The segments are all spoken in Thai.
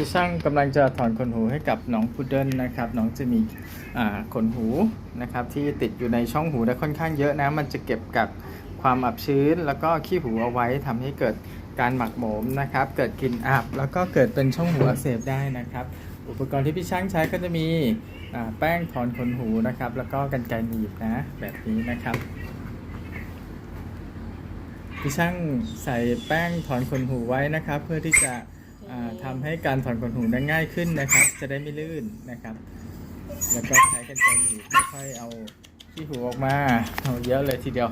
พี่ช่างกำลังจะถอนขนหูให้กับน้องพุดเดิ้ลนะครับน้องจะมีขนหูนะครับที่ติดอยู่ในช่องหูได้ค่อนข้างเยอะนะ มันจะเก็บกับความอับชื้น แล้วก็ขี้หูเอาไว้ทำให้เกิดการหมักหมมนะครับ เกิดกลิ่นอับแล้วก็เกิดเป็นช่องหูอักเสบได้นะครับ อุปกรณ์ที่พี่ช่างใช้ก็จะมีแป้งถอนขนหูนะครับ แล้วก็กันไกรหนีบนะแบบนี้นะครับพี่ช่างใส่แป้งถอนขนหูไว้นะครับ เพื่อที่จะ ทำให้การถอนขนหูนั้นง่ายขึ้นนะครับ จะได้ไม่ลื่นนะครับ แล้วก็ใช้กันไกรหนีบค่อยๆเอาขี้หูออกมาเอาเยอะเลยทีเดียว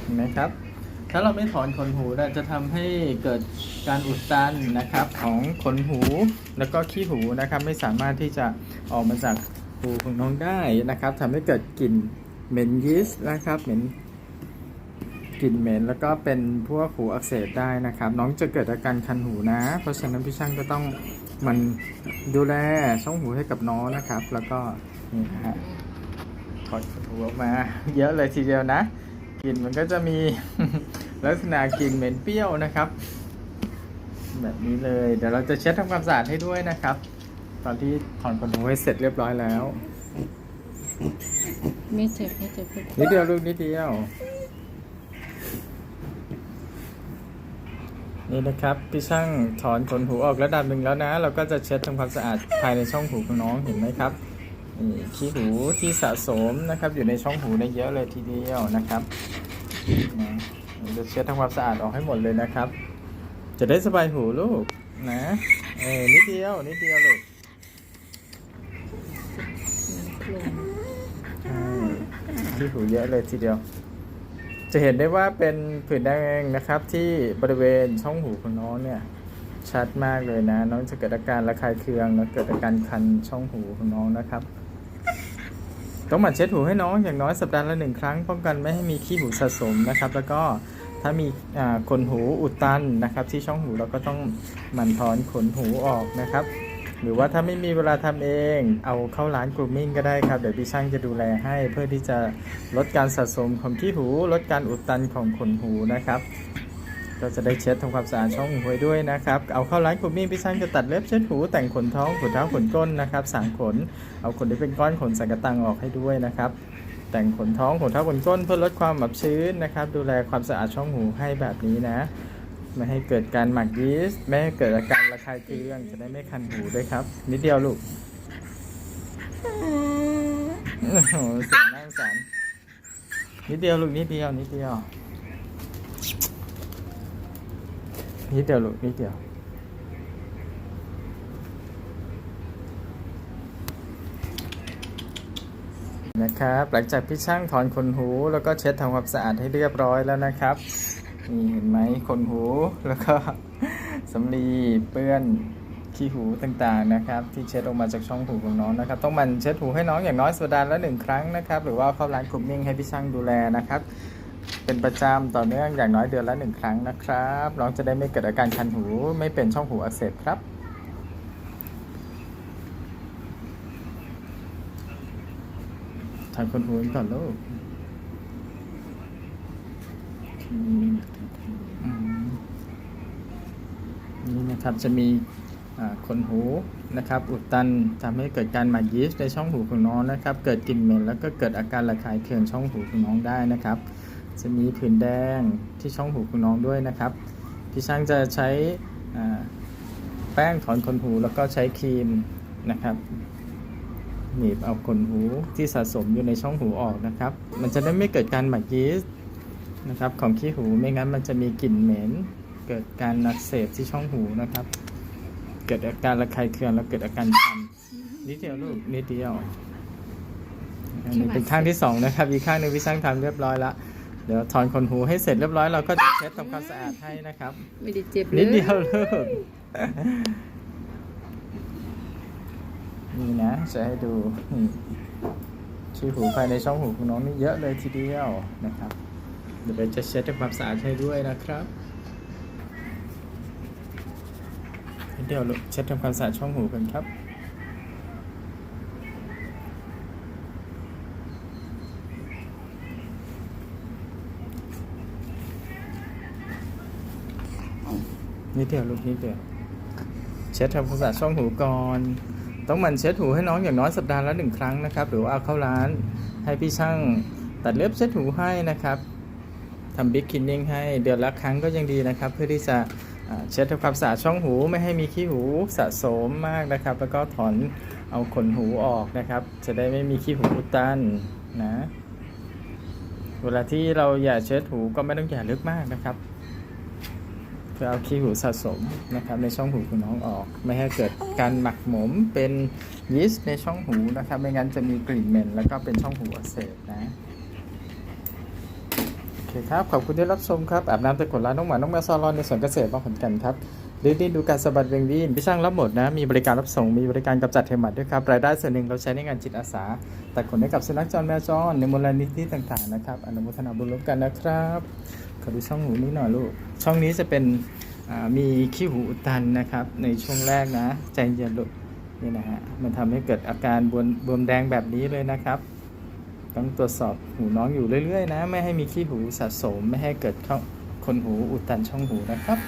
เห็นไหมครับ ถ้าเราไม่ถอนขนหูนะจะทำให้เกิดการอุดตันนะครับของขนหูแล้วก็ขี้หูนะครับ ไม่สามารถที่จะออกมาจากหูของน้องได้นะครับทำให้เกิดกลิ่นเหม็นยีสต์นะครับเหม็น กลิ่นเหม็นแล้วก็เป็นพวกหูอักเสบได้นะครับ น้องจะเกิดอาการคันหูนะ เพราะฉะนั้นพี่ช่างก็ต้องหมันดูแลช่องหูให้กับน้องนะครับ แล้วก็นี่นะฮะถอดหูออกมา เยอะเลยทีเดียวนะกลิ่นมันก็จะมีลักษณะกลิ่นเหม็นเปรี้ยวนะครับ แบบนี้เลยเดี๋ยวเราจะเช็ดทำความสะอาดให้ด้วยนะครับ ตอนที่ถอนขนหูให้เสร็จเรียบร้อยแล้วไม่เจ็บไม่เจ็บนิดเดียวลูกนิดเดียว นี่นะครับพี่ช่างถอนขนหูออกระดับหนึ่งแล้วนะ เราก็จะเช็ดทำความสะอาดภายในช่องหูของน้องเห็นไหมครับนี่ขี้หูที่สะสมนะครับ อยู่ในช่องหูได้เยอะเลยทีเดียวนะครับนะเราจะเช็ดทำความสะอาดออกให้หมดเลยนะครับ จะได้สบายหูลูกนะเออนิดเดียวนิดเดียวลูกใช่ที่หูเยอะเลยทีเดียว จะเห็นได้ว่าเป็นผื่นแดงนะครับ ที่บริเวณช่องหูของน้องเนี่ยชัดมากเลยนะ น้องจะเกิดอาการระคายเคืองแล้วเกิดอาการคันช่องหูของน้องนะครับ ต้องหมั่นเช็ดหูให้น้องอย่างน้อยสัปดาห์ละหนึ่งครั้งป้องกันไม่ให้มีขี้หูสะสมนะครับ แล้วก็ถ้ามีขนหูอุดตันนะครับ ที่ช่องหูเราก็ต้องหมั่นถอนขนหูออกนะครับ หรือว่าถ้าไม่มีเวลาทำเอง เอาเข้าร้านกรูมมิ่งก็ได้ครับ เดี๋ยวพี่ช่างจะดูแลให้เพื่อที่จะลดการสะสมของขี้หู ลดการอุดตันของขนหูนะครับก็จะได้เช็ดทำความสะอาดช่องหูไว้ด้วยนะครับ เอาเข้าร้านกรูมมิ่งพี่ช่างจะตัดเล็บเช็ดหูแต่งขนท้องขนเท้าขนก้นนะครับสางขน เอาขนที่เป็นก้อนขนสังกะตังออกให้ด้วยนะครับ แต่งขนท้องขนเท้าขนก้นเพื่อลดความอับชื้นนะครับ ดูแลความสะอาดช่องหูให้แบบนี้นะ ไม่ให้เกิดการหมักยีสต์ไม่ให้เกิดอาการระคายเคืองจะได้ไม่คันหูด้วยครับ นิดเดียวลูกโอ้โหเสียงน่าสงสารนิดเดียวลูกนิดเดียวนิดเดียวนิดเดียวลูกนิดเดียวนะครับหลังจากพี่ช่างถอนขนหู แล้วก็เช็ดทำความสะอาดให้เรียบร้อยแล้วนะครับ นี่เห็นไหมขนหูแล้วก็สำลีเปื้อนขี้หูต่างๆนะครับ ที่เช็ดออกมาจากช่องหูของน้องนะครับ ต้องมันเช็ดหูให้น้องอย่างน้อยสัปดาห์ละหนึ่งครั้งนะครับ หรือว่าเข้าร้านกลุ่มมิ่งให้พี่ช่างดูแลนะครับ เป็นประจำต่อเนื่องอย่างน้อยเดือนละหนึ่งครั้งนะครับ น้องจะได้ไม่เกิดอาการคันหูไม่เป็นช่องหูอักเสบครับทานคนหูก่อนลูกอืม อืม นะครับจะมีขนหูนะครับอุดตันทำให้เกิดการหมักยีสต์ในช่องหูของน้องนะครับ เกิดกลิ่นเหม็นแล้วก็เกิดอาการระคายเคืองช่องหูของน้องได้นะครับ จะมีผื่นแดงที่ช่องหูของน้องด้วยนะครับพี่ช่างจะใช้แป้งถอนขนหูแล้วก็ใช้ครีมนะครับหนีบเอาขนหูที่สะสมอยู่ในช่องหูออกนะครับ มันจะได้ไม่เกิดการหมักยีสต์นะครับของขี้หูไม่งั้นมันจะมีกลิ่นเหม็น เกิดการอักเสบที่ช่องหูนะครับ เกิดอาการระคายเคืองแล้วเกิดอาการคันนิดเดียวลูกนิดเดียวอันนี้เป็นข้างที่สองนะครับอีกข้างหนึงพี่ช่างทำเรียบร้อยละเดี๋ยวถอนขนหูให้เสร็จเรียบร้อยเราก็จะเช็ดทำความสะอาดให้นะครับไม่ได้เจ็บเลยนิดเดียวลูกนี่นะจะให้ดูนี่ชี้หูภายในช่องหูของน้องนี่เยอะเลยทีเดียวนะครับ เดี๋ยวเราจะเช็ดทำความสะอาดให้ด้วยนะครับ เดี๋ยวเช็ดทำความสะอาดช่องหูกันครับนิดเดียวลูกนิดเดียวเช็ดทำความสะอาดช่องหูก่อน ต้องมันเช็ดหูให้น้องอย่างน้อยสัปดาห์ละหนึ่งครั้งนะครับ หรือว่าเอาเข้าร้านให้พี่ช่างตัดเล็บเช็ดหูให้นะครับทำบิ๊กคินนิ่งให้เดือนละครั้งก็ยังดีนะครับ เพื่อที่จะ เช็ดทำความสะอาดช่องหูไม่ให้มีขี้หูสะสมมากนะครับ แล้วก็ถอนเอาขนหูออกนะครับ จะได้ไม่มีขี้หูอุดตันนะเวลาที่เราอย่าเช็ดหูก็ไม่ต้องอย่าลึกมากนะครับเพื่อเอาขี้หูสะสมนะครับในช่องหูของน้องออก ไม่ให้เกิดการหมักหมมเป็นยีสต์ในช่องหูนะครับ ไม่งั้นจะมีกลิ่นเหม็นแล้วก็เป็นช่องหูอักเสบ คครับ ขอบคุณที่รับชมครับอาบน้ำตะกรุดร้านน้องหมา น้องแมวซาลอนในสวนเกษตรบ้านขอนแก่นครับดื้อดิ้นดูการสะบัดเวงวีนพี่ช่างรับหมดนะ มีบริการรับส่ง มีบริการกำจัดเทอร์มัดด้วยครับ รายได้ส่วนหนึ่งเราใช้ในงานจิตอาสา แตัดขนให้กับสุนัขจรแมวจรในมูลนิธิต่างๆนะครับ อนุโมทนาบุญร่วมกันนะครับ ขอดูช่องหูนี้หน่อยลูก ช่องนี้จะเป็นมีขี้หูอุดตันนะครับ ในช่วงแรกนะ ใจเย็นลูก นี่นะฮะ มันทำให้เกิดอาการบวมบวมแดงแบบนี้เลยนะครับ ต้องตรวจสอบหูน้องอยู่เรื่อยๆ นะ ไม่ให้มีขี้หูสะสม ไม่ให้เกิดเข้าคนหูอุดตันช่องหูนะครับ